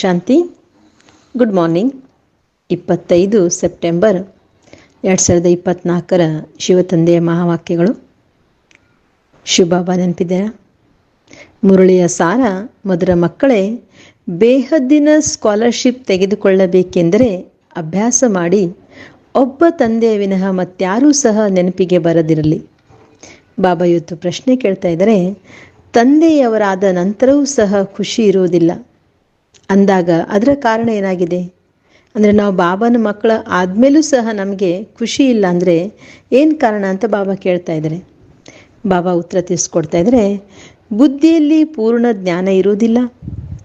ಶಾಂತಿ. Good morning ಇಪ್ಪತ್ತೈದು September ಎರಡು ಸಾವಿರದ ಇಪ್ಪತ್ತ್ನಾಲ್ಕರ ಶಿವತಂದೆಯ ಮಹಾವಾಕ್ಯಗಳು. ಶುಭಾಬ ನೆನಪಿದ್ದೀರಾ ಮುರುಳಿಯ ಸಾರ ಮೊದಲ ಮಕ್ಕಳೇ, ಬೇಹದ್ದಿನ ಸ್ಕಾಲರ್ಶಿಪ್ ತೆಗೆದುಕೊಳ್ಳಬೇಕೆಂದರೆ ಅಭ್ಯಾಸ ಮಾಡಿ, ಒಬ್ಬ ತಂದೆಯ ವಿನಃ ಮತ್ತಾರೂ ಸಹ ನೆನಪಿಗೆ ಬರದಿರಲಿ. ಬಾಬಾ, ಇವತ್ತು ಪ್ರಶ್ನೆ ಕೇಳ್ತಾ ಇದ್ದಾರೆ. ತಂದೆಯವರಾದ ನಂತರವೂ ಸಹ ಖುಷಿ ಇರುವುದಿಲ್ಲ. ಅಂದಾಗ ಅದರ ಕಾರಣ ಏನಾಗಿದೆ? ಅಂದರೆ ನಾವು ಬಾಬಾನ ಮಕ್ಕಳ ಆದಮೇಲೂ ಸಹ ನಮಗೆ ಖುಷಿ ಇಲ್ಲ ಅಂದರೆ ಏನು ಕಾರಣ ಅಂತ ಬಾಬಾ ಕೇಳ್ತಾ ಇದ್ದಾರೆ ಬಾಬಾ ಉತ್ತರ ತಿಳಿಸ್ಕೊಡ್ತಾ ಇದ್ದಾರೆ ಬುದ್ಧಿಯಲ್ಲಿ ಪೂರ್ಣ ಜ್ಞಾನ ಇರುವುದಿಲ್ಲ.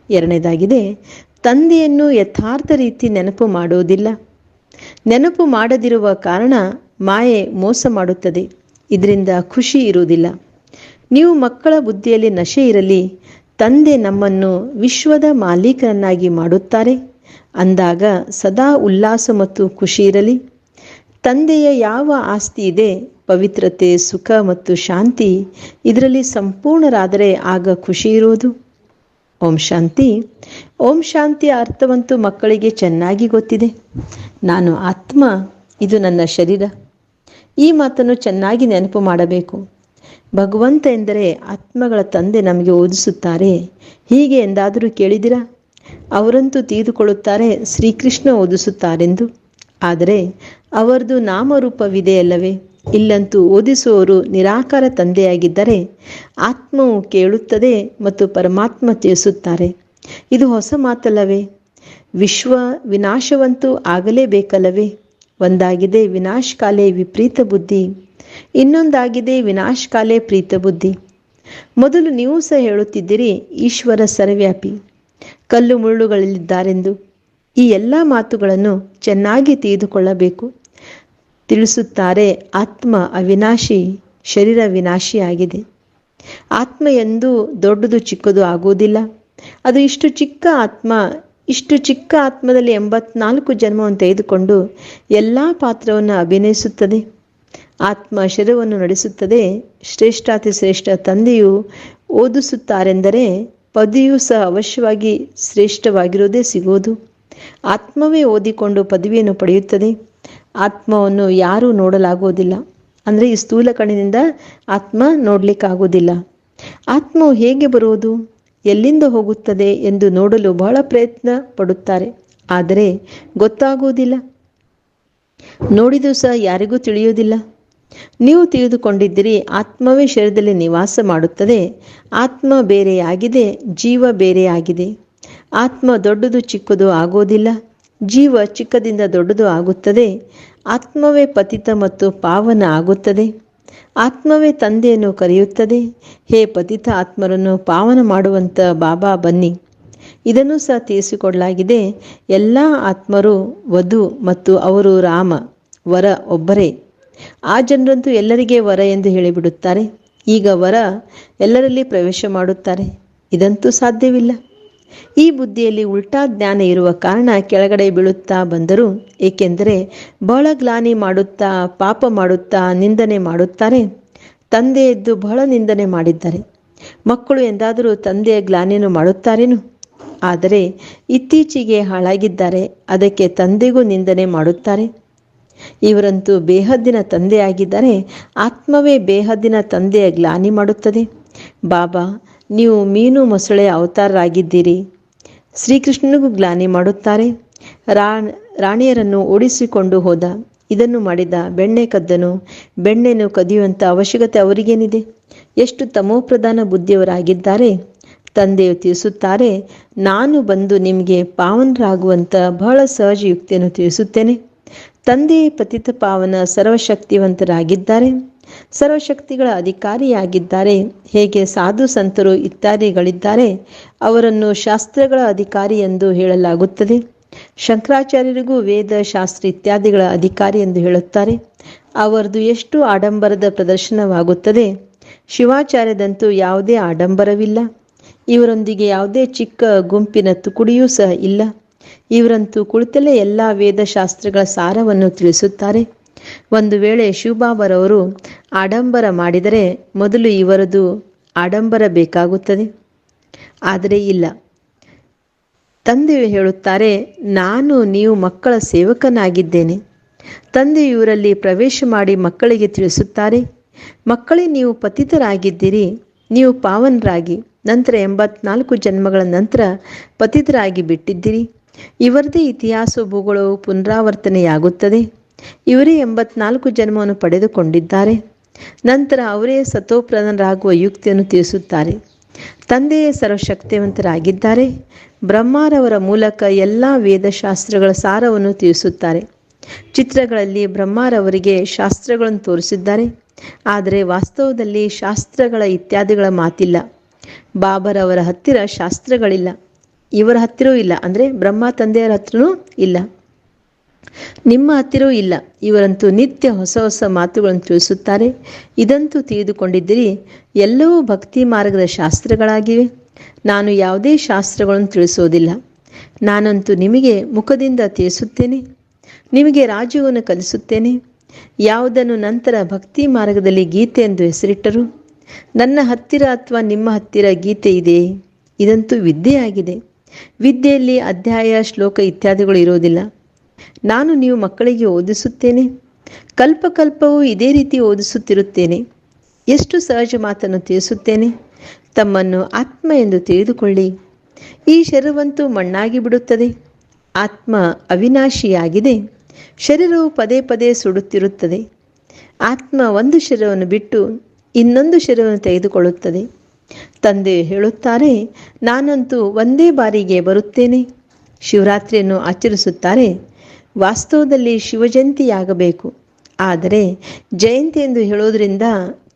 ಎರಡನೇದಾಗಿದೆ, ತಂದೆಯನ್ನು ಯಥಾರ್ಥ ರೀತಿ ನೆನಪು ಮಾಡುವುದಿಲ್ಲ. ನೆನಪು ಮಾಡದಿರುವ ಕಾರಣ ಮಾಯೆ ಮೋಸ ಮಾಡುತ್ತದೆ. ಇದರಿಂದ ಖುಷಿ ಇರುವುದಿಲ್ಲ. ನೀವು ಮಕ್ಕಳ ಬುದ್ಧಿಯಲ್ಲಿ ನಶೆ ಇರಲಿ. ತಂದೆ ನಮ್ಮನ್ನು ವಿಶ್ವದ ಮಾಲೀಕರನ್ನಾಗಿ ಮಾಡುತ್ತಾರೆ. ಅಂದಾಗ ಸದಾ ಉಲ್ಲಾಸ ಮತ್ತು ಖುಷಿ ಇರಲಿ. ತಂದೆಯ ಯಾವ ಆಸ್ತಿ ಇದೆ, ಪವಿತ್ರತೆ, ಸುಖ ಮತ್ತು ಶಾಂತಿ ಇದರಲ್ಲಿ ಸಂಪೂರ್ಣರಾದರೆ ಆಗ ಖುಷಿ ಇರೋದು ಓಂ ಶಾಂತಿ. ಓಂ ಶಾಂತಿಯ ಅರ್ಥವಂತೂ ಮಕ್ಕಳಿಗೆ ಚೆನ್ನಾಗಿ ಗೊತ್ತಿದೆ. ನಾನು ಆತ್ಮ, ಇದು ನನ್ನ ಶರೀರ. ಈ ಮಾತನ್ನು ಚೆನ್ನಾಗಿ ನೆನಪು ಮಾಡಬೇಕು. ಭಗವಂತ ಎಂದರೆ ಆತ್ಮಗಳ ತಂದೆ ನಮಗೆ ಓದಿಸುತ್ತಾರೆ. ಹೀಗೆ ಎಂದಾದರೂ ಕೇಳಿದಿರಾ? ಅವರಂತೂ ತಿಳಿದುಕೊಳ್ಳುತ್ತಾರೆ, ಶ್ರೀಕೃಷ್ಣ ಓದಿಸುತ್ತಾರೆಂದು. ಆದರೆ ಅವರದು ನಾಮರೂಪವಿದೆಯಲ್ಲವೇ ಇಲ್ಲಂತೂ ಓದಿಸುವವರು ನಿರಾಕಾರ ತಂದೆಯಾಗಿದ್ದರೆ ಆತ್ಮವು ಕೇಳುತ್ತದೆ ಮತ್ತು ಪರಮಾತ್ಮ ತಿಳಿಸುತ್ತಾರೆ. ಇದು ಹೊಸ ಮಾತಲ್ಲವೇ? ವಿಶ್ವ ವಿನಾಶವಂತೂ ಆಗಲೇಬೇಕಲ್ಲವೇ? ಒಂದಾಗಿದೆ ವಿನಾಶಕಾಲೇ ವಿಪರೀತ ಬುದ್ಧಿ. ಇನ್ನೊಂದಾಗಿದೆ ವಿನಾಶಕಾಲೆ ಪ್ರೀತ ಬುದ್ಧಿ ಮೊದಲು ನೀವು ಸಹ ಹೇಳುತ್ತಿದ್ದೀರಿ, ಈಶ್ವರ ಸರ್ವ್ಯಾಪಿ ಕಲ್ಲು ಮುಳ್ಳುಗಳಲ್ಲಿದ್ದಾರೆಂದು ಈ ಎಲ್ಲ ಮಾತುಗಳನ್ನು ಚೆನ್ನಾಗಿ ತಿಳಿದುಕೊಳ್ಳಬೇಕು. ತಿಳಿಸುತ್ತಾರೆ, ಆತ್ಮ ಅವಿನಾಶಿ, ಶರೀರ ವಿನಾಶಿಯಾಗಿದೆ ಆತ್ಮ ಎಂದು ದೊಡ್ಡದು ಚಿಕ್ಕದು ಆಗುವುದಿಲ್ಲ. ಅದು ಇಷ್ಟು ಚಿಕ್ಕ ಆತ್ಮ, ಇಷ್ಟು ಚಿಕ್ಕ ಆತ್ಮದಲ್ಲಿ ಎಂಬತ್ನಾಲ್ಕು ಜನ್ಮವನ್ನು ತೆಗೆದುಕೊಂಡು ಎಲ್ಲ ಪಾತ್ರವನ್ನು ಅಭಿನಯಿಸುತ್ತದೆ. ಆತ್ಮ ಶರೀರವನ್ನು ನಡೆಸುತ್ತದೆ. ಶ್ರೇಷ್ಠಾತಿ ಶ್ರೇಷ್ಠ ತಂದೆಯು ಓದಿಸುತ್ತಾರೆಂದರೆ ಪದವಿಯೂ ಸಹ ಅವಶ್ಯವಾಗಿ ಶ್ರೇಷ್ಠವಾಗಿರೋದೇ ಸಿಗೋದು ಆತ್ಮವೇ ಓದಿಕೊಂಡು ಪದವಿಯನ್ನು ಪಡೆಯುತ್ತದೆ. ಆತ್ಮವನ್ನು ಯಾರೂ ನೋಡಲಾಗುವುದಿಲ್ಲ. ಅಂದರೆ ಈ ಸ್ಥೂಲ ಕಣ್ಣಿನಿಂದ ಆತ್ಮ ನೋಡಲಿಕ್ಕಾಗುವುದಿಲ್ಲ. ಆತ್ಮವು ಹೇಗೆ ಬರುವುದು? ಎಲ್ಲಿಂದ ಹೋಗುತ್ತದೆ ಎಂದು ನೋಡಲು ಬಹಳ ಪ್ರಯತ್ನ ಪಡುತ್ತಾರೆ. ಆದರೆ ಗೊತ್ತಾಗುವುದಿಲ್ಲ. ನೋಡಿದರೂ ಸಹ ಯಾರಿಗೂ ತಿಳಿಯುವುದಿಲ್ಲ. ನೀವು ತಿಳಿದುಕೊಂಡಿದ್ದೀರಿ, ಆತ್ಮವೇ ಶರೀರದಲ್ಲಿ ನಿವಾಸ ಮಾಡುತ್ತದೆ. ಆತ್ಮ ಬೇರೆಯಾಗಿದೆ, ಜೀವ ಬೇರೆಯಾಗಿದೆ. ಆತ್ಮ ದೊಡ್ಡದು ಚಿಕ್ಕದು ಆಗೋದಿಲ್ಲ, ಜೀವ ಚಿಕ್ಕದಿಂದ ದೊಡ್ಡದು ಆಗುತ್ತದೆ. ಆತ್ಮವೇ ಪತಿತ ಮತ್ತು ಪಾವನ ಆಗುತ್ತದೆ. ಆತ್ಮವೇ ತಂದೆಯನ್ನು ಕರೆಯುತ್ತದೆ. ಹೇ ಪತಿತ ಆತ್ಮರನ್ನು ಪಾವನ ಮಾಡುವಂಥ ಬಾಬಾ ಬನ್ನಿ. ಇದನ್ನು ಸಹ ತಿಳಿಸಿಕೊಡಲಾಗಿದೆ, ಎಲ್ಲ ಆತ್ಮರು ವಧು ಮತ್ತು ಅವರು ರಾಮ, ವರ ಒಬ್ಬರೇ. ಆ ಜನರಂತೂ ಎಲ್ಲರಿಗೆ ವರ ಎಂದು ಹೇಳಿಬಿಡುತ್ತಾರೆ. ಈಗ ವರ ಎಲ್ಲರಲ್ಲಿ ಪ್ರವೇಶ ಮಾಡುತ್ತಾರೆ. ಇದಂತೂ ಸಾಧ್ಯವಿಲ್ಲ. ಈ ಬುದ್ಧಿಯಲ್ಲಿ ಉಲ್ಟಾ ಜ್ಞಾನ ಇರುವ ಕಾರಣ ಕೆಳಗಡೆ ಬೀಳುತ್ತಾ ಬಂದರು, ಏಕೆಂದರೆ ಬಹಳ ಗ್ಲಾನಿ ಮಾಡುತ್ತಾ, ಪಾಪ ಮಾಡುತ್ತಾ ನಿಂದನೆ ಮಾಡುತ್ತಾರೆ. ತಂದೆ ಎದ್ದು ಬಹಳ ನಿಂದನೆ ಮಾಡಿದ್ದಾರೆ. ಮಕ್ಕಳು ಎಂದಾದರೂ ತಂದೆಯ ಗ್ಲಾನಿಯನ್ನು ಮಾಡುತ್ತಾರೇನು? ಆದರೆ ಇತ್ತೀಚೆಗೆ ಹಾಳಾಗಿದ್ದಾರೆ. ಅದಕ್ಕೆ ತಂದೆಗೂ ನಿಂದನೆ ಮಾಡುತ್ತಾರೆ. ಇವರಂತೂ ಬೇಹದ್ದಿನ ತಂದೆಯಾಗಿದ್ದರೆ ಆತ್ಮವೇ ಬೇಹದ್ದಿನ ತಂದೆಯ ಗ್ಲಾನಿ ಮಾಡುತ್ತದೆ. ಬಾಬಾ, ನೀವು ಮೀನು ಮೊಸಳೆ ಅವತಾರರಾಗಿದ್ದೀರಿ. ಶ್ರೀಕೃಷ್ಣನಿಗೂ ಗ್ಲಾನಿ ಮಾಡುತ್ತಾರೆ. ರಾಣಿಯರನ್ನು ಓಡಿಸಿಕೊಂಡು ಹೋದ, ಇದನ್ನು ಮಾಡಿದ ಬೆಣ್ಣೆ ಕದ್ದನು, ಬೆಣ್ಣೆಯನ್ನು ಕದಿಯುವಂಥ ಅವಶ್ಯಕತೆ ಅವರಿಗೇನಿದೆ? ಎಷ್ಟು ತಮೋಪ್ರಧಾನ ಬುದ್ಧಿಯವರಾಗಿದ್ದಾರೆ? ತಂದೆಯು ತಿಳಿಸುತ್ತಾರೆ, ನಾನು ಬಂದು ನಿಮಗೆ ಪಾವನರಾಗುವಂಥ ಬಹಳ ಸಹಜ ಯುಕ್ತಿಯನ್ನು ತಿಳಿಸುತ್ತೇನೆ. ತಂದೆ ಪತಿತ ಪಾವನ ಸರ್ವಶಕ್ತಿವಂತರಾಗಿದ್ದಾರೆ. ಸರ್ವಶಕ್ತಿಗಳ ಅಧಿಕಾರಿಯಾಗಿದ್ದಾರೆ. ಹೇಗೆ ಸಾಧು ಸಂತರು ಇತ್ಯಾದಿಗಳಿದ್ದಾರೆ ಅವರನ್ನು ಶಾಸ್ತ್ರಗಳ ಅಧಿಕಾರಿ ಎಂದು ಹೇಳಲಾಗುತ್ತದೆ. ಶಂಕರಾಚಾರ್ಯರಿಗೂ ವೇದ ಶಾಸ್ತ್ರ ಇತ್ಯಾದಿಗಳ ಅಧಿಕಾರಿ ಎಂದು ಹೇಳುತ್ತಾರೆ. ಅವರದು ಎಷ್ಟು ಆಡಂಬರದ ಪ್ರದರ್ಶನವಾಗುತ್ತದೆ. ಶಿವಾಚಾರ್ಯದಂತೂ ಯಾವುದೇ ಆಡಂಬರವಿಲ್ಲ. ಇವರೊಂದಿಗೆ ಯಾವುದೇ ಚಿಕ್ಕ ಗುಂಪಿನ ತುಕುಡಿಯೂ ಸಹ ಇಲ್ಲ. ಇವರಂತೂ ಕುಳಿತಲೇ ಎಲ್ಲ ವೇದಶಾಸ್ತ್ರಗಳ ಸಾರವನ್ನು ತಿಳಿಸುತ್ತಾರೆ. ಒಂದು ವೇಳೆ ಶಿವಬಾಬರವರು ಆಡಂಬರ ಮಾಡಿದರೆ ಮೊದಲು ಇವರದು ಆಡಂಬರ ಬೇಕಾಗುತ್ತದೆ. ಆದರೆ ಇಲ್ಲ. ತಂದೆಯು ಹೇಳುತ್ತಾರೆ, ನಾನು ನೀವು ಮಕ್ಕಳ ಸೇವಕನಾಗಿದ್ದೇನೆ. ತಂದೆ ಇವರಲ್ಲಿ ಪ್ರವೇಶ ಮಾಡಿ ಮಕ್ಕಳಿಗೆ ತಿಳಿಸುತ್ತಾರೆ. ಮಕ್ಕಳೇ ನೀವು ಪತಿತರಾಗಿದ್ದೀರಿ, ನೀವು ಪಾವನರಾಗಿ, ನಂತರ ಎಂಬತ್ನಾಲ್ಕು ಜನ್ಮಗಳ ನಂತರ ಪತಿತರಾಗಿ ಬಿಟ್ಟಿದ್ದೀರಿ. ಇವರದೇ ಇತಿಹಾಸ ಭೂಗೋಳವು ಪುನರಾವರ್ತನೆಯಾಗುತ್ತದೆ. ಇವರೇ ಎಂಬತ್ನಾಲ್ಕು ಜನ್ಮವನ್ನು ಪಡೆದುಕೊಂಡಿದ್ದಾರೆ. ನಂತರ ಅವರೇ ಸತೋಪ್ರಧಾನರಾಗುವ ಯುಕ್ತಿಯನ್ನು ತಿಳಿಸುತ್ತಾರೆ. ತಂದೆಯೇ ಸರ್ವಶಕ್ತಿವಂತರಾಗಿದ್ದಾರೆ. ಬ್ರಹ್ಮಾರವರ ಮೂಲಕ ಎಲ್ಲ ವೇದಶಾಸ್ತ್ರಗಳ ಸಾರವನ್ನು ತಿಳಿಸುತ್ತಾರೆ. ಚಿತ್ರಗಳಲ್ಲಿ ಬ್ರಹ್ಮಾರವರಿಗೆ ಶಾಸ್ತ್ರಗಳನ್ನು ತೋರಿಸಿದ್ದಾರೆ. ಆದರೆ ವಾಸ್ತವದಲ್ಲಿ ಶಾಸ್ತ್ರಗಳ ಇತ್ಯಾದಿಗಳ ಮಾತಿಲ್ಲ. ಬಾಬರವರ ಹತ್ತಿರ ಶಾಸ್ತ್ರಗಳಿಲ್ಲ. ಇವರ ಹತ್ತಿರವೂ ಇಲ್ಲ. ಅಂದರೆ ಬ್ರಹ್ಮ ತಂದೆಯರ ಹತ್ರನೂ ಇಲ್ಲ. ನಿಮ್ಮ ಹತ್ತಿರವೂ ಇಲ್ಲ. ಇವರಂತೂ ನಿತ್ಯ ಹೊಸ ಹೊಸ ಮಾತುಗಳನ್ನು ತಿಳಿಸುತ್ತಾರೆ. ಇದಂತೂ ತಿಳಿದುಕೊಂಡಿದ್ದೀರಿ. ಎಲ್ಲವೂ ಭಕ್ತಿ ಮಾರ್ಗದ ಶಾಸ್ತ್ರಗಳಾಗಿವೆ. ನಾನು ಯಾವುದೇ ಶಾಸ್ತ್ರಗಳನ್ನು ತಿಳಿಸೋದಿಲ್ಲ ನಾನಂತೂ ನಿಮಗೆ ಮುಖದಿಂದ ತಿಳಿಸುತ್ತೇನೆ. ನಿಮಗೆ ರಾಜ್ಯವನ್ನು ಕಲಿಸುತ್ತೇನೆ. ಯಾವುದನ್ನು ನಂತರ ಭಕ್ತಿ ಮಾರ್ಗದಲ್ಲಿ ಗೀತೆ ಎಂದು ಹೆಸರಿಟ್ಟರು? ನನ್ನ ಹತ್ತಿರ ಅಥವಾ ನಿಮ್ಮ ಹತ್ತಿರ ಗೀತೆ ಇದೆ ಇದಂತೂ ವಿದ್ಯೆಯಾಗಿದೆ. ವಿದ್ಯೆಯಲ್ಲಿ ಅಧ್ಯಾಯ, ಶ್ಲೋಕ ಇತ್ಯಾದಿಗಳು ಇರೋದಿಲ್ಲ ನಾನು ನೀವು ಮಕ್ಕಳಿಗೆ ಓದಿಸುತ್ತೇನೆ? ಕಲ್ಪಕಲ್ಪವೂ ಇದೇ ರೀತಿ ಓದಿಸುತ್ತಿರುತ್ತೇನೆ. ಎಷ್ಟು ಸಹಜ ಮಾತನ್ನು ತಿಳಿಸುತ್ತೇನೆ? ತಮ್ಮನ್ನು ಆತ್ಮ ಎಂದು ತಿಳಿದುಕೊಳ್ಳಿ. ಈ ಶರೀರವಂತೂ ಮಣ್ಣಾಗಿ ಬಿಡುತ್ತದೆ. ಆತ್ಮ ಅವಿನಾಶಿಯಾಗಿದೆ. ಶರೀರವು ಪದೇ ಪದೇ ಸುಡುತ್ತಿರುತ್ತದೆ. ಆತ್ಮ ಒಂದು ಶರೀರವನ್ನು ಬಿಟ್ಟು ಇನ್ನೊಂದು ಶರೀರವನ್ನು ತೆಗೆದುಕೊಳ್ಳುತ್ತದೆ. ತಂದೆ ಹೇಳುತ್ತಾರೆ, ನಾನಂತೂ ಒಂದೇ ಬಾರಿಗೆ ಬರುತ್ತೇನೆ. ಶಿವರಾತ್ರಿಯನ್ನು ಆಚರಿಸುತ್ತಾರೆ. ವಾಸ್ತವದಲ್ಲಿ ಶಿವಜಯಂತಿಯಾಗಬೇಕು. ಆದರೆ ಜಯಂತಿ ಎಂದು ಹೇಳೋದರಿಂದ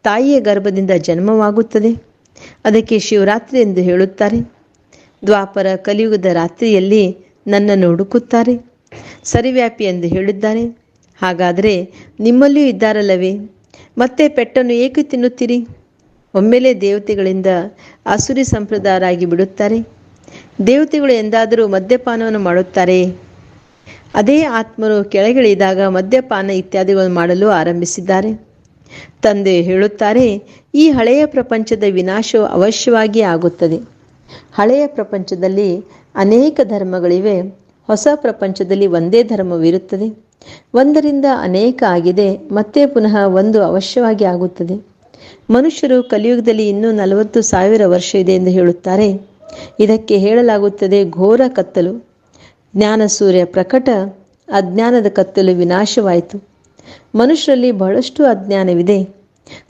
ತಾಯಿಯ ಗರ್ಭದಿಂದ ಜನ್ಮವಾಗುತ್ತದೆ. ಅದಕ್ಕೆ ಶಿವರಾತ್ರಿ ಎಂದು ಹೇಳುತ್ತಾರೆ. ದ್ವಾಪರ ಕಲಿಯುಗದ ರಾತ್ರಿಯಲ್ಲಿ ನನ್ನನ್ನು ಹುಡುಕುತ್ತಾರೆ. ಸರಿವ್ಯಾಪಿ ಎಂದು ಹೇಳಿದ್ದಾರೆ. ಹಾಗಾದರೆ ನಿಮ್ಮಲ್ಲಿಯೂ ಇದ್ದಾರಲ್ಲವೇ? ಮತ್ತೆ ಪೆಟ್ಟನ್ನು ಏಕೆ ತಿನ್ನುತ್ತೀರಿ? ಒಮ್ಮೆಲೇ ದೇವತೆಗಳಿಂದ ಅಸುರಿ ಸಂಪ್ರದಾಯರಾಗಿ ಬಿಡುತ್ತಾರೆ. ದೇವತೆಗಳು ಎಂದಾದರೂ ಮದ್ಯಪಾನವನ್ನು ಮಾಡುತ್ತಾರೆ. ಅದೇ ಆತ್ಮರು ಕೆಳಗಿಳಿದಾಗ ಮದ್ಯಪಾನ ಇತ್ಯಾದಿಗಳನ್ನು ಮಾಡಲು ಆರಂಭಿಸಿದ್ದಾರೆ. ತಂದೆ ಹೇಳುತ್ತಾರೆ, ಈ ಹಳೆಯ ಪ್ರಪಂಚದ ವಿನಾಶವು ಅವಶ್ಯವಾಗಿ ಆಗುತ್ತದೆ. ಹಳೆಯ ಪ್ರಪಂಚದಲ್ಲಿ ಅನೇಕ ಧರ್ಮಗಳಿವೆ. ಹೊಸ ಪ್ರಪಂಚದಲ್ಲಿ ಒಂದೇ ಧರ್ಮವಿರುತ್ತದೆ. ಒಂದರಿಂದ ಅನೇಕ ಆಗಿದೆ. ಮತ್ತೆ ಪುನಃ ಒಂದು ಅವಶ್ಯವಾಗಿ ಆಗುತ್ತದೆ. ಮನುಷ್ಯರು ಕಲಿಯುಗದಲ್ಲಿ ಇನ್ನೂ ನಲವತ್ತು ಸಾವಿರ ವರ್ಷ ಇದೆ ಎಂದು ಹೇಳುತ್ತಾರೆ. ಇದಕ್ಕೆ ಹೇಳಲಾಗುತ್ತದೆ ಘೋರ ಕತ್ತಲು. ಜ್ಞಾನ ಸೂರ್ಯ ಪ್ರಕಟ, ಅಜ್ಞಾನದ ಕತ್ತಲು ವಿನಾಶವಾಯಿತು. ಮನುಷ್ಯರಲ್ಲಿ ಬಹಳಷ್ಟು ಅಜ್ಞಾನವಿದೆ.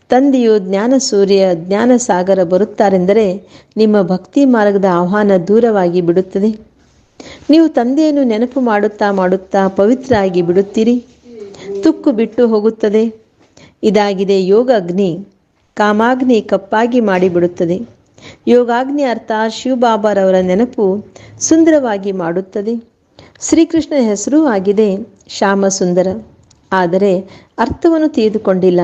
ತಂದೆಯು ಜ್ಞಾನ ಸೂರ್ಯ, ಜ್ಞಾನ ಸಾಗರ ಬರುತ್ತಾರೆಂದರೆ ನಿಮ್ಮ ಭಕ್ತಿ ಮಾರ್ಗದ ಆಹ್ವಾನ ದೂರವಾಗಿ ಬಿಡುತ್ತದೆ. ನೀವು ತಂದೆಯನ್ನು ನೆನಪು ಮಾಡುತ್ತಾ ಮಾಡುತ್ತಾ ಪವಿತ್ರ ಆಗಿ ಬಿಡುತ್ತೀರಿ. ತುಕ್ಕು ಬಿಟ್ಟು ಹೋಗುತ್ತದೆ. ಇದಾಗಿದೆ ಯೋಗ ಅಗ್ನಿ ಕಾಮಾಗ್ನಿ ಕಪ್ಪಾಗಿ ಮಾಡಿಬಿಡುತ್ತದೆ. ಯೋಗಾಗ್ನಿ ಅರ್ಥ ಶಿವಬಾಬಾರವರ ನೆನಪು ಸುಂದರವಾಗಿ ಮಾಡುತ್ತದೆ. ಶ್ರೀಕೃಷ್ಣ ಹೆಸರೂ ಆಗಿದೆ ಶ್ಯಾಮ ಸುಂದರ ಆದರೆ ಅರ್ಥವನ್ನು ತಿಳಿದುಕೊಂಡಿಲ್ಲ.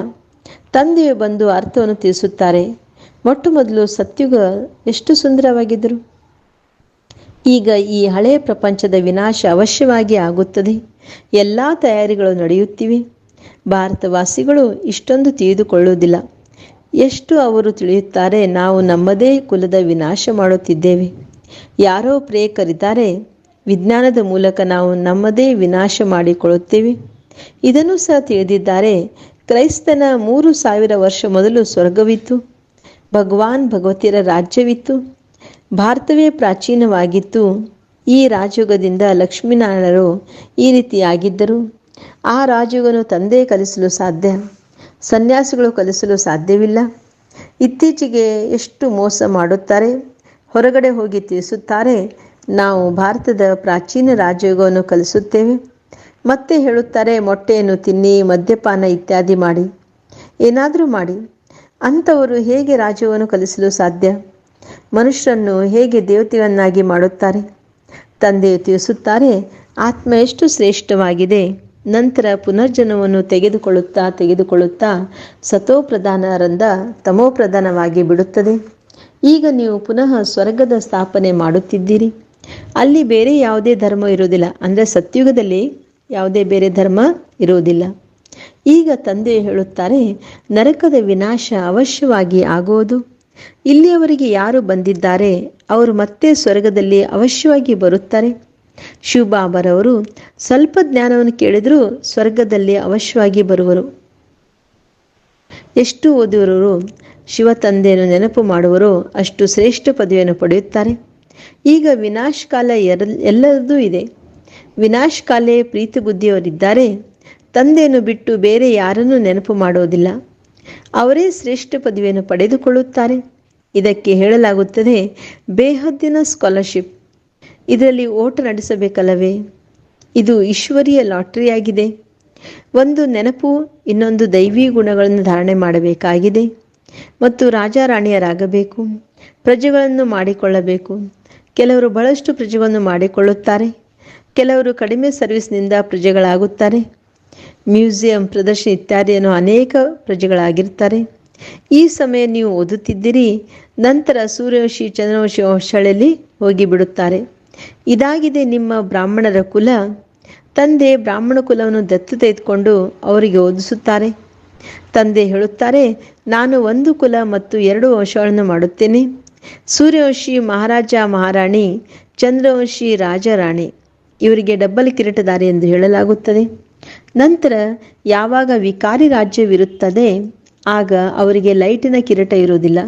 ತಂದೆಯು ಬಂದು ಅರ್ಥವನ್ನು ತಿಳಿಸುತ್ತಾರೆ, ಮೊಟ್ಟ ಮೊದಲು ಸತ್ಯುಗ ಎಷ್ಟು ಸುಂದರವಾಗಿದ್ದರು? ಈಗ ಈ ಹಳೆಯ ಪ್ರಪಂಚದ ವಿನಾಶ ಅವಶ್ಯವಾಗಿ ಆಗುತ್ತದೆ. ಎಲ್ಲ ತಯಾರಿಗಳು ನಡೆಯುತ್ತಿವೆ. ಭಾರತವಾಸಿಗಳು ಇಷ್ಟೊಂದು ತಿಳಿದುಕೊಳ್ಳುವುದಿಲ್ಲ. ಎಷ್ಟು ಅವರು ತಿಳಿಯುತ್ತಾರೆ? ನಾವು ನಮ್ಮದೇ ಕುಲದ ವಿನಾಶ ಮಾಡುತ್ತಿದ್ದೇವೆ. ಯಾರೋ ಪ್ರೇಕರಿದ್ದಾರೆ ವಿಜ್ಞಾನದ ಮೂಲಕ ನಾವು ನಮ್ಮದೇ ವಿನಾಶ ಮಾಡಿಕೊಳ್ಳುತ್ತೇವೆ. ಇದನ್ನು ಸಹ ತಿಳಿದಿದ್ದಾರೆ. ಕ್ರೈಸ್ತನ ಮೂರು ಸಾವಿರ ವರ್ಷ ಮೊದಲು ಸ್ವರ್ಗವಿತ್ತು. ಭಗವಾನ್ ಭಗವತಿಯರ ರಾಜ್ಯವಿತ್ತು. ಭಾರತವೇ ಪ್ರಾಚೀನವಾಗಿತ್ತು. ಈ ರಾಜಯುಗದಿಂದ ಲಕ್ಷ್ಮೀನಾರಾಯಣರು ಈ ರೀತಿಯಾಗಿದ್ದರು. ಆ ರಾಜಯುಗನು ತಂದೆ ಕಲಿಸಲು ಸಾಧ್ಯ. ಸನ್ಯಾಸಿಗಳು ಕಲಿಸಲು ಸಾಧ್ಯವಿಲ್ಲ. ಇತ್ತೀಚೆಗೆ ಎಷ್ಟು ಮೋಸ ಮಾಡುತ್ತಾರೆ, ಹೊರಗಡೆ ಹೋಗಿ ತಿಳಿಸುತ್ತಾರೆ. ನಾವು ಭಾರತದ ಪ್ರಾಚೀನ ರಾಜಯೋಗವನ್ನು ಕಲಿಸುತ್ತೇವೆ. ಮತ್ತೆ ಹೇಳುತ್ತಾರೆ, ಮೊಟ್ಟೆಯನ್ನು ತಿನ್ನಿ, ಮದ್ಯಪಾನ ಇತ್ಯಾದಿ ಮಾಡಿ. ಏನಾದರೂ ಮಾಡಿ. ಅಂಥವರು ಹೇಗೆ ರಾಜ್ಯವನ್ನು ಕಲಿಸಲು ಸಾಧ್ಯ? ಮನುಷ್ಯರನ್ನು ಹೇಗೆ ದೇವತೆಗಳನ್ನಾಗಿ ಮಾಡುತ್ತಾರೆ? ತಂದೆಯು ತಿಳಿಸುತ್ತಾರೆ, ಆತ್ಮ ಎಷ್ಟು ಶ್ರೇಷ್ಠವಾಗಿದೆ? ನಂತರ ಪುನರ್ಜನ್ಮವನ್ನು ತೆಗೆದುಕೊಳ್ಳುತ್ತಾ ತೆಗೆದುಕೊಳ್ಳುತ್ತಾ ಸತೋಪ್ರಧಾನರಿಂದ ತಮೋಪ್ರಧಾನವಾಗಿ ಬಿಡುತ್ತದೆ. ಈಗ ನೀವು ಪುನಃ ಸ್ವರ್ಗದ ಸ್ಥಾಪನೆ ಮಾಡುತ್ತಿದ್ದೀರಿ. ಅಲ್ಲಿ ಬೇರೆ ಯಾವುದೇ ಧರ್ಮ ಇರುವುದಿಲ್ಲ. ಅಂದರೆ ಸತ್ಯುಗದಲ್ಲಿ ಯಾವುದೇ ಬೇರೆ ಧರ್ಮ ಇರುವುದಿಲ್ಲ. ಈಗ ತಂದೆ ಹೇಳುತ್ತಾರೆ, ನರಕದ ವಿನಾಶ ಅವಶ್ಯವಾಗಿ ಆಗುವುದು. ಇಲ್ಲಿಯವರಿಗೆ ಯಾರು ಬಂದಿದ್ದಾರೆ, ಅವರು ಮತ್ತೆ ಸ್ವರ್ಗದಲ್ಲಿ ಅವಶ್ಯವಾಗಿ ಬರುತ್ತಾರೆ. ಶಿವಬಾಬರವರು ಸ್ವಲ್ಪ ಜ್ಞಾನವನ್ನು ಕೇಳಿದರೂ ಸ್ವರ್ಗದಲ್ಲಿ ಅವಶ್ಯವಾಗಿ ಬರುವರು. ಎಷ್ಟು ಓದುವವರು ಶಿವ ತಂದೆಯನ್ನು ನೆನಪು ಮಾಡುವರೋ ಅಷ್ಟು ಶ್ರೇಷ್ಠ ಪದವಿಯನ್ನು ಪಡೆಯುತ್ತಾರೆ. ಈಗ ವಿನಾಶ್ ಕಾಲ ಎರ ಎಲ್ಲದೂ ಇದೆ. ವಿನಾಶ್ ಕಾಲೇ ಪ್ರೀತಿ ಬುದ್ಧಿಯವರಿದ್ದಾರೆ. ತಂದೆಯನ್ನು ಬಿಟ್ಟು ಬೇರೆ ಯಾರನ್ನೂ ನೆನಪು ಮಾಡುವುದಿಲ್ಲ. ಅವರೇ ಶ್ರೇಷ್ಠ ಪದವಿಯನ್ನು ಪಡೆದುಕೊಳ್ಳುತ್ತಾರೆ. ಇದಕ್ಕೆ ಹೇಳಲಾಗುತ್ತದೆ, ಬೇಹದ್ದಿನ ಸ್ಕಾಲರ್ಶಿಪ್ ಇದರಲ್ಲಿ ಓಟ ನಡೆಸಬೇಕಲ್ಲವೇ? ಇದು ಈಶ್ವರಿಯ ಲಾಟರಿಯಾಗಿದೆ. ಒಂದು ನೆನಪು, ಇನ್ನೊಂದು ದೈವಿ ಗುಣಗಳನ್ನು ಧಾರಣೆ ಮಾಡಬೇಕಾಗಿದೆ. ಮತ್ತು ರಾಜಾರಾಣಿಯರಾಗಬೇಕು, ಪ್ರಜೆಗಳನ್ನು ಮಾಡಿಕೊಳ್ಳಬೇಕು. ಕೆಲವರು ಬಹಳಷ್ಟು ಪ್ರಜೆಗಳನ್ನು ಮಾಡಿಕೊಳ್ಳುತ್ತಾರೆ. ಕೆಲವರು ಕಡಿಮೆ ಸರ್ವಿಸ್ನಿಂದ ಪ್ರಜೆಗಳಾಗುತ್ತಾರೆ. ಮ್ಯೂಸಿಯಂ ಪ್ರದರ್ಶನ ಇತ್ಯಾದಿಯನ್ನು ಅನೇಕ ಪ್ರಜೆಗಳಾಗಿರ್ತಾರೆ ಈ ಸಮಯ ನೀವು ಓದುತ್ತಿದ್ದೀರಿ, ನಂತರ ಸೂರ್ಯವಂಶಿ, ಚಂದ್ರವಂಶಿ ವಂಶಗಳಲ್ಲಿ ಹೋಗಿಬಿಡುತ್ತಾರೆ. ಇದಾಗಿದೆ ನಿಮ್ಮ ಬ್ರಾಹ್ಮಣರ ಕುಲ. ತಂದೆ ಬ್ರಾಹ್ಮಣ ಕುಲವನ್ನು ದತ್ತು ತೆಗೆದುಕೊಂಡು ಅವರಿಗೆ ಓದಿಸುತ್ತಾರೆ. ತಂದೆ ಹೇಳುತ್ತಾರೆ, ನಾನು ಒಂದು ಕುಲ ಮತ್ತು ಎರಡು ವಂಶಗಳನ್ನು ಮಾಡುತ್ತೇನೆ. ಸೂರ್ಯವಂಶಿ ಮಹಾರಾಜ ಮಹಾರಾಣಿ, ಚಂದ್ರವಂಶಿ ರಾಜರಾಣಿ, ಇವರಿಗೆ ಡಬ್ಬಲ್ ಕಿರೀಟದಾರಿ ಎಂದು ಹೇಳಲಾಗುತ್ತದೆ. ನಂತರ ಯಾವಾಗ ವಿಕಾರಿ ರಾಜ್ಯವಿರುತ್ತದೆ, ಆಗ ಅವರಿಗೆ ಲೈಟಿನ ಕಿರೀಟ ಇರುವುದಿಲ್ಲ.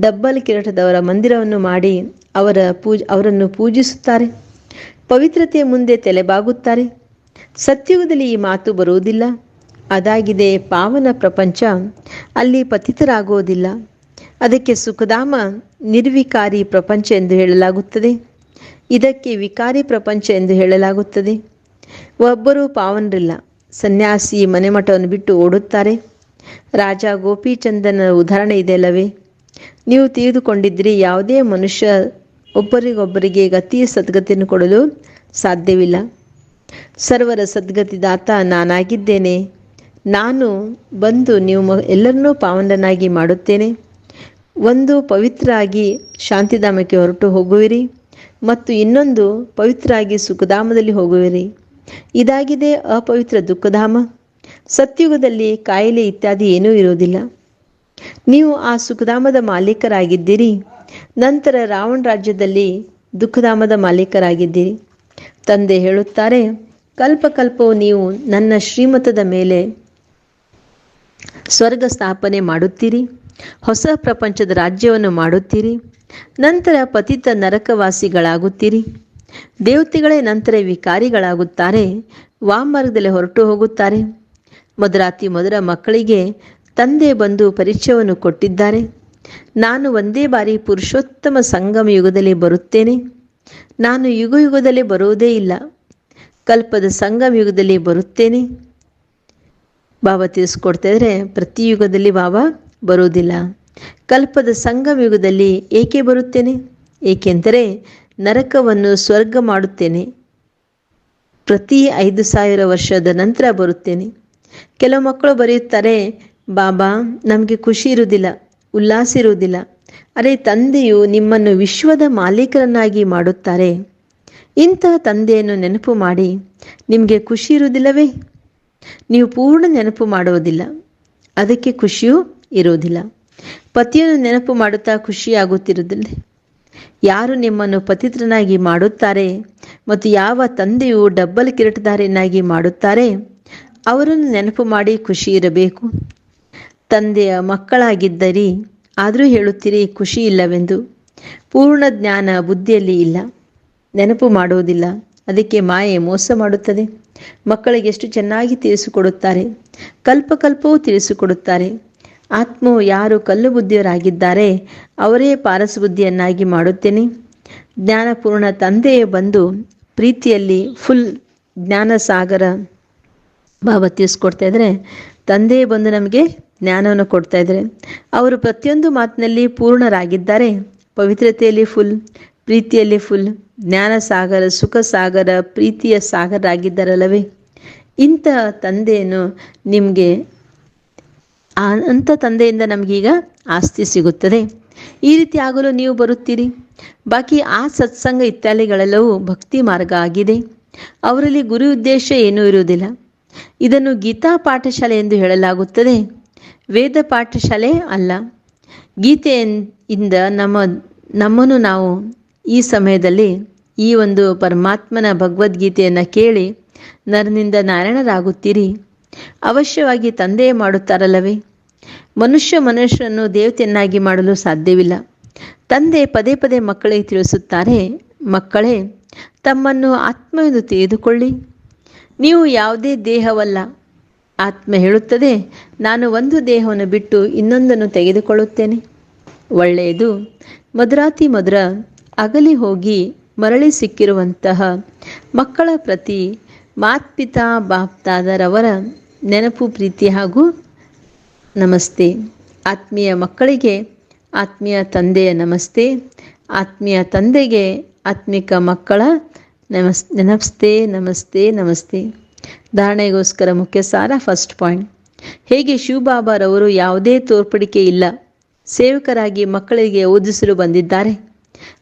ಡಬ್ಬಲ್ ಕಿರೀಟದವರ ಮಂದಿರವನ್ನು ಮಾಡಿ ಅವರ ಪೂಜ, ಅವರನ್ನು ಪೂಜಿಸುತ್ತಾರೆ. ಪವಿತ್ರತೆಯ ಮುಂದೆ ತಲೆಬಾಗುತ್ತಾರೆ. ಸತ್ಯುಗದಲ್ಲಿ ಈ ಮಾತು ಬರುವುದಿಲ್ಲ. ಅದಾಗಿದೆ ಪಾವನ ಪ್ರಪಂಚ. ಅಲ್ಲಿ ಪತಿತರಾಗುವುದಿಲ್ಲ. ಅದಕ್ಕೆ ಸುಖಧಾಮ ನಿರ್ವಿಕಾರಿ ಪ್ರಪಂಚ ಎಂದು ಹೇಳಲಾಗುತ್ತದೆ. ಇದಕ್ಕೆ ವಿಕಾರಿ ಪ್ರಪಂಚ ಎಂದು ಹೇಳಲಾಗುತ್ತದೆ. ಒಬ್ಬರು ಪಾವನರಿಲ್ಲ. ಸನ್ಯಾಸಿ ಮನೆಮಠವನ್ನು ಬಿಟ್ಟು ಓಡುತ್ತಾರೆ. ರಾಜ ಗೋಪಿಚಂದನ ಉದಾಹರಣೆ ಇದೆಯಲ್ಲವೇ? ನೀವು ತಿಳಿದುಕೊಂಡಿದ್ದರೆ, ಯಾವುದೇ ಮನುಷ್ಯ ಒಬ್ಬರಿಗೊಬ್ಬರಿಗೆ ಗತಿಯ ಸದ್ಗತಿಯನ್ನು ಕೊಡಲು ಸಾಧ್ಯವಿಲ್ಲ. ಸರ್ವರ ಸದ್ಗತಿದಾತ ನಾನಾಗಿದ್ದೇನೆ. ನಾನು ಬಂದು ನೀವು ಎಲ್ಲರನ್ನೂ ಪಾವನನಾಗಿ ಮಾಡುತ್ತೇನೆ. ಒಂದು ಪವಿತ್ರ ಆಗಿ ಶಾಂತಿಧಾಮಕ್ಕೆ ಹೊರಟು ಹೋಗುವಿರಿ ಮತ್ತು ಇನ್ನೊಂದು ಪವಿತ್ರ ಆಗಿ ಸುಖಧಾಮದಲ್ಲಿ ಹೋಗುವಿರಿ. ಇದಾಗಿದೆ ಅಪವಿತ್ರ ದುಃಖಧಾಮ. ಸತ್ಯುಗದಲ್ಲಿ ಕಾಯಿಲೆ ಇತ್ಯಾದಿ ಏನೂ ಇರುವುದಿಲ್ಲ. ನೀವು ಆ ಸುಖಧಾಮದ ಮಾಲೀಕರಾಗಿದ್ದೀರಿ. ನಂತರ ರಾವಣ ರಾಜ್ಯದಲ್ಲಿ ದುಃಖಧಾಮದ ಮಾಲೀಕರಾಗಿದ್ದೀರಿ. ತಂದೆ ಹೇಳುತ್ತಾರೆ, ಕಲ್ಪಕಲ್ಪವು ನೀವು ನನ್ನ ಶ್ರೀಮತದ ಮೇಲೆ ಸ್ವರ್ಗ ಸ್ಥಾಪನೆ ಮಾಡುತ್ತೀರಿ, ಹೊಸ ಪ್ರಪಂಚದ ರಾಜ್ಯವನ್ನು ಮಾಡುತ್ತೀರಿ, ನಂತರ ಪತಿತ ನರಕವಾಸಿಗಳಾಗುತ್ತೀರಿ. ದೇವತೆಗಳೇ ನಂತರ ವಿಕಾರಿಗಳಾಗುತ್ತಾರೆ ವಾಮಾರ್ಗದಲ್ಲಿ ಹೊರಟು ಹೋಗುತ್ತಾರೆ. ಮೊದಲಾತಿ ಮೊದಲ ಮಕ್ಕಳಿಗೆ ತಂದೆ ಬಂದು ಪರಿಚಯವನ್ನು ಕೊಟ್ಟಿದ್ದಾರೆ. ನಾನು ಒಂದೇ ಬಾರಿ ಪುರುಷೋತ್ತಮ ಸಂಗಮ ಯುಗದಲ್ಲಿ ಬರುತ್ತೇನೆ. ನಾನು ಯುಗ ಯುಗದಲ್ಲಿ ಬರುವುದೇ ಇಲ್ಲ. ಕಲ್ಪದ ಸಂಗಮ ಯುಗದಲ್ಲಿ ಬರುತ್ತೇನೆ. ಬಾಬಾ ತಿಳಿಸ್ಕೊಡ್ತಾ ಇದ್ರೆ ಪ್ರತಿ ಯುಗದಲ್ಲಿ ಬಾಬಾ ಬರುವುದಿಲ್ಲ. ಕಲ್ಪದ ಸಂಗಮ ಯುಗದಲ್ಲಿ ಏಕೆ ಬರುತ್ತೇನೆ? ಏಕೆಂದರೆ ನರಕವನ್ನು ಸ್ವರ್ಗ ಮಾಡುತ್ತೇನೆ. ಪ್ರತಿ ಐದು ಸಾವಿರ ವರ್ಷದ ನಂತರ ಬರುತ್ತೇನೆ. ಕೆಲವು ಮಕ್ಕಳು ಬರೆಯುತ್ತಾರೆ, ಬಾಬಾ, ನಮಗೆ ಖುಷಿ ಇರುವುದಿಲ್ಲ. ಉಲ್ಲಾಸ ಇರುವುದಿಲ್ಲ. ಅರೆ ತಂದೆಯು ನಿಮ್ಮನ್ನು ವಿಶ್ವದ ಮಾಲೀಕರನ್ನಾಗಿ ಮಾಡುತ್ತಾರೆ. ಇಂತಹ ತಂದೆಯನ್ನು ನೆನಪು ಮಾಡಿ. ನಿಮಗೆ ಖುಷಿ ಇರುವುದಿಲ್ಲವೇ? ನೀವು ಪೂರ್ಣ ನೆನಪು ಮಾಡುವುದಿಲ್ಲ. ಅದಕ್ಕೆ ಖುಷಿಯೂ ಇರುವುದಿಲ್ಲ. ಪತಿಯನ್ನು ನೆನಪು ಮಾಡುತ್ತಾ ಖುಷಿಯಾಗುತ್ತಿರುವುದಿಲ್ಲ ಯಾರು ನಿಮ್ಮನ್ನು ಪತಿತ್ರನಾಗಿ ಮಾಡುತ್ತಾರೆ ಮತ್ತು ಯಾವ ತಂದೆಯು ಡಬ್ಬಲ್ ಕಿರಟದಾರನಾಗಿ ಮಾಡುತ್ತಾರೆ, ಅವರನ್ನು ನೆನಪು ಮಾಡಿ ಖುಷಿ ಇರಬೇಕು. ತಂದೆಯ ಮಕ್ಕಳಾಗಿದ್ದರಿ ಆದರೂ ಹೇಳುತ್ತೀರಿ, ಖುಷಿ ಇಲ್ಲವೆಂದು. ಪೂರ್ಣ ಜ್ಞಾನ ಬುದ್ಧಿಯಲ್ಲಿ ಇಲ್ಲ. ನೆನಪು ಮಾಡುವುದಿಲ್ಲ. ಅದಕ್ಕೆ ಮಾಯೆ ಮೋಸ ಮಾಡುತ್ತದೆ. ಮಕ್ಕಳಿಗೆ ಎಷ್ಟು ಚೆನ್ನಾಗಿ ತಿಳಿಸಿಕೊಡುತ್ತಾರೆ. ಕಲ್ಪಕಲ್ಪವೂ ತಿಳಿಸಿಕೊಡುತ್ತಾರೆ. ಆತ್ಮವು ಯಾರು ಕಲ್ಲು ಬುದ್ಧಿಯವರಾಗಿದ್ದಾರೆ ಅವರೇ ಪಾರಸಬುದ್ಧಿಯನ್ನಾಗಿ ಮಾಡುತ್ತೇನೆ. ಜ್ಞಾನಪೂರ್ಣ ತಂದೆಯೇ ಬಂದು ಪ್ರೀತಿಯಲ್ಲಿ ಫುಲ್ ಜ್ಞಾನ ಸಾಗರ ಭಾವ ತಿಳಿಸ್ಕೊಡ್ತಾ ಇದ್ರೆ, ತಂದೆಯೇ ಬಂದು ನಮಗೆ ಜ್ಞಾನವನ್ನು ಕೊಡ್ತಾ ಇದ್ದಾರೆ. ಅವರು ಪ್ರತಿಯೊಂದು ಮಾತಿನಲ್ಲಿ ಪೂರ್ಣರಾಗಿದ್ದಾರೆ. ಪವಿತ್ರತೆಯಲ್ಲಿ ಫುಲ್, ಪ್ರೀತಿಯಲ್ಲಿ ಫುಲ್, ಜ್ಞಾನ ಸಾಗರ, ಸುಖ ಸಾಗರ, ಪ್ರೀತಿಯ ಸಾಗರ ಆಗಿದ್ದಾರಲ್ಲವೇ ಇಂಥ ತಂದೆಯನ್ನು ನಿಮಗೆ ಅಂಥ ತಂದೆಯಿಂದ ನಮಗೀಗ ಆಸ್ತಿ ಸಿಗುತ್ತದೆ. ಈ ರೀತಿ ಆಗಲು ನೀವು ಬರುತ್ತೀರಿ? ಬಾಕಿ ಆ ಸತ್ಸಂಗ ಇತ್ಯಾದಿಗಳೆಲ್ಲವೂ ಭಕ್ತಿ ಮಾರ್ಗ ಆಗಿದೆ. ಅವರಲ್ಲಿ ಗುರಿ ಉದ್ದೇಶ ಏನೂ ಇರುವುದಿಲ್ಲ. ಇದನ್ನು ಗೀತಾ ಪಾಠಶಾಲೆ ಎಂದು ಹೇಳಲಾಗುತ್ತದೆ. ವೇದ ಪಾಠಶಾಲೆ ಅಲ್ಲ. ಗೀತೆಯಿಂದ ನಮ್ಮ, ನಮ್ಮನ್ನು ನಾವು ಈ ಸಮಯದಲ್ಲಿ ಈ ಒಂದು ಪರಮಾತ್ಮನ ಭಗವದ್ಗೀತೆಯನ್ನು ಕೇಳಿ ನರನಿಂದ ನಾರಾಯಣರಾಗುತ್ತೀರಿ. ಅವಶ್ಯವಾಗಿ ತಂದೆಯೇ ಮಾಡುತ್ತಾರಲ್ಲವೇ? ಮನುಷ್ಯ ಮನುಷ್ಯರನ್ನು ದೇವತೆಯನ್ನಾಗಿ ಮಾಡಲು ಸಾಧ್ಯವಿಲ್ಲ. ತಂದೆ ಪದೇ ಪದೇ ಮಕ್ಕಳಿಗೆ ತಿಳಿಸುತ್ತಾರೆ, ಮಕ್ಕಳೇ, ತಮ್ಮನ್ನು ಆತ್ಮವೆಂದು ತಿಳಿದುಕೊಳ್ಳಿ. ನೀವು ಯಾವುದೇ ದೇಹವಲ್ಲ ಆತ್ಮ ಹೇಳುತ್ತದೆ, ನಾನು ಒಂದು ದೇಹವನ್ನು ಬಿಟ್ಟು ಇನ್ನೊಂದನ್ನು ತೆಗೆದುಕೊಳ್ಳುತ್ತೇನೆ. ಒಳ್ಳೆಯದು. ಮಧುರಾತಿ ಮಧುರ ಅಗಲಿ ಹೋಗಿ ಮರಳಿ ಸಿಕ್ಕಿರುವಂತಹ ಮಕ್ಕಳ ಪ್ರತಿ ಮಾತ್ಪಿತಾ ಬಾಪ್ತಾದರವರ ನೆನಪು, ಪ್ರೀತಿ ಹಾಗೂ ನಮಸ್ತೆ. ಆತ್ಮೀಯ ಮಕ್ಕಳಿಗೆ ಆತ್ಮೀಯ ತಂದೆಯ ನಮಸ್ತೆ. ಆತ್ಮೀಯ ತಂದೆಗೆ ಆತ್ಮಿಕ ಮಕ್ಕಳ ನಮಸ್, ನಮಸ್ತೆ ನಮಸ್ತೆ ನಮಸ್ತೆ. ಧಾರಣೆಗೋಸ್ಕರ ಮುಖ್ಯ ಸಾರ ಫಸ್ಟ್ ಪಾಯಿಂಟ್ ಹೇಗೆ ಶಿವಬಾಬಾರವರು ಯಾವುದೇ ತೋರ್ಪಡಿಕೆ ಇಲ್ಲ, ಸೇವಕರಾಗಿ ಮಕ್ಕಳಿಗೆ ಓದಿಸಲು ಬಂದಿದ್ದಾರೆ.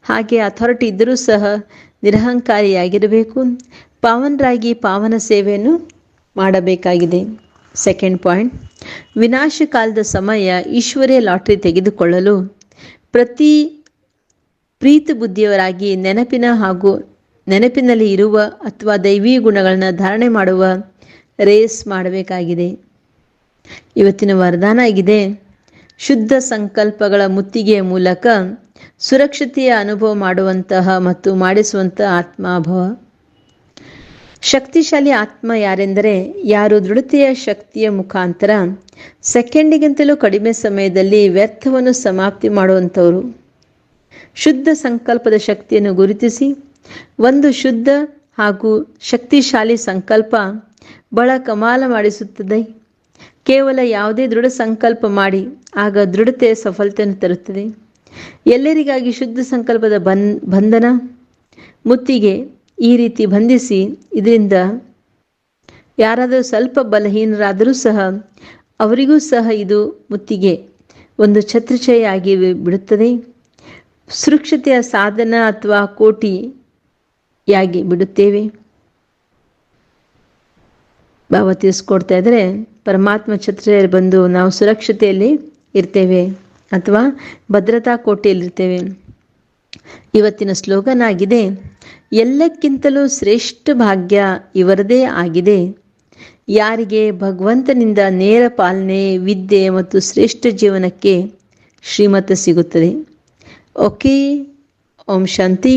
ಹಾಗೆ ಅಥಾರಿಟಿ ಇದ್ದರೂ ಸಹ ನಿರಹಂಕಾರಿಯಾಗಿರಬೇಕು. ಪಾವನರಾಗಿ ಪಾವನ ಸೇವೆಯನ್ನು ಮಾಡಬೇಕಾಗಿದೆ. ಸೆಕೆಂಡ್ ಪಾಯಿಂಟ್ ವಿನಾಶ ಕಾಲದ ಸಮಯ ಈಶ್ವರೇ ಲಾಟ್ರಿ ತೆಗೆದುಕೊಳ್ಳಲು ಪ್ರತಿ ಪ್ರೀತಿ ಬುದ್ಧಿಯವರಾಗಿ ನೆನಪಿನ ಹಾಗೂ ನೆನಪಿನಲ್ಲಿ ಇರುವ ಅಥವಾ ದೈವಿ ಗುಣಗಳನ್ನು ಧಾರಣೆ ಮಾಡುವ ರೇಸ್ ಮಾಡಬೇಕಾಗಿದೆ. ಇವತ್ತಿನ ವರದಾನ ಆಗಿದೆ. ಶುದ್ಧ ಸಂಕಲ್ಪಗಳ ಮುತ್ತಿಗೆಯ ಮೂಲಕ ಸುರಕ್ಷತೆಯ ಅನುಭವ ಮಾಡುವಂತಹ ಮತ್ತು ಮಾಡಿಸುವಂತಹ ಆತ್ಮಾಭವ. ಶಕ್ತಿಶಾಲಿ ಆತ್ಮ ಯಾರೆಂದರೆ ಯಾರು ದೃಢತೆಯ ಶಕ್ತಿಯ ಮುಖಾಂತರ ಸೆಕೆಂಡಿಗಿಂತಲೂ ಕಡಿಮೆ ಸಮಯದಲ್ಲಿ ವ್ಯರ್ಥವನ್ನು ಸಮಾಪ್ತಿ ಮಾಡುವಂಥವರು. ಶುದ್ಧ ಸಂಕಲ್ಪದ ಶಕ್ತಿಯನ್ನು ಗುರುತಿಸಿ ಒಂದು ಶುದ್ಧ ಹಾಗೂ ಶಕ್ತಿಶಾಲಿ ಸಂಕಲ್ಪ ಬಹಳ ಕಮಾಲ ಮಾಡಿಸುತ್ತದೆ. ಕೇವಲ ಯಾವುದೇ ದೃಢ ಸಂಕಲ್ಪ ಮಾಡಿ, ಆಗ ದೃಢತೆ ಸಫಲತೆಯನ್ನು ತರುತ್ತದೆ. ಎಲ್ಲರಿಗಾಗಿ ಶುದ್ಧ ಸಂಕಲ್ಪದ ಬನ್ ಬಂಧನ ಮುತ್ತಿಗೆ ಈ ರೀತಿ ಬಂಧಿಸಿ, ಇದರಿಂದ ಯಾರಾದರೂ ಸ್ವಲ್ಪ ಬಲಹೀನರಾದರೂ ಸಹ ಅವರಿಗೂ ಸಹ ಇದು ಮುತ್ತಿಗೆ ಒಂದು ಛತ್ರಛಾಯೆಯಾಗಿ ಬಿಡುತ್ತದೆ. ಸುರಕ್ಷತೆಯ ಸಾಧನ ಅಥವಾ ಕೋಟಿಯಾಗಿ ಬಿಡುತ್ತೇವೆ? ಭಾವ ತಿಳಿಸ್ಕೊಡ್ತಾ ಇದ್ರೆ, ಪರಮಾತ್ಮ ಛತ್ರದಲ್ಲಿ ಬಂದು ನಾವು ಸುರಕ್ಷತೆಯಲ್ಲಿ ಇರ್ತೇವೆ ಅಥವಾ ಭದ್ರತಾ ಕೋಟೆಯಲ್ಲಿರ್ತೇವೆ ಇವತ್ತಿನ ಸ್ಲೋಗನ್ ಆಗಿದೆ, ಎಲ್ಲಕ್ಕಿಂತಲೂ ಶ್ರೇಷ್ಠ ಭಾಗ್ಯ ಇವರದೇ ಆಗಿದೆ. ಯಾರಿಗೆ ಭಗವಂತನಿಂದ ನೇರ ಪಾಲನೆ, ವಿದ್ಯೆ ಮತ್ತು ಶ್ರೇಷ್ಠ ಜೀವನಕ್ಕೆ ಶ್ರೀಮತ ಸಿಗುತ್ತದೆ. ಓಕೆ, ಓಂ ಶಾಂತಿ.